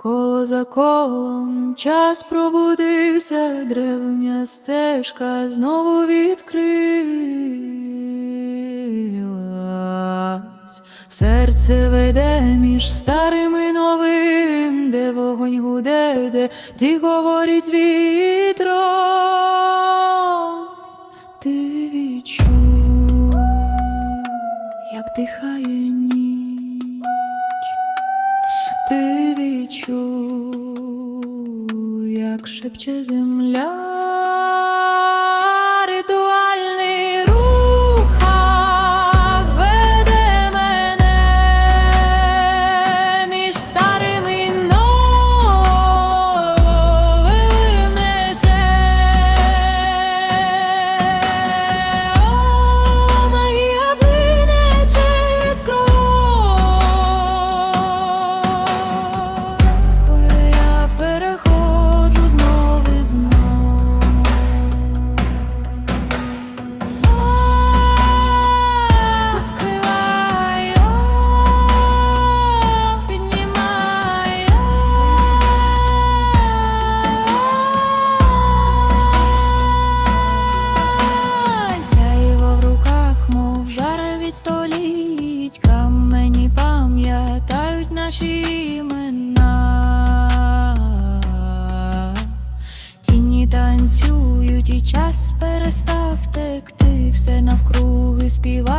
Коло за колом час пробудився, древня стежка знову відкрилась. Серце веде між старим і новим, де де ті говорить вітром. Ти відчуй, як дихає ніч. Ти відчуй, як шепче земля. Танцюють, час перестав текти, все навкруги співає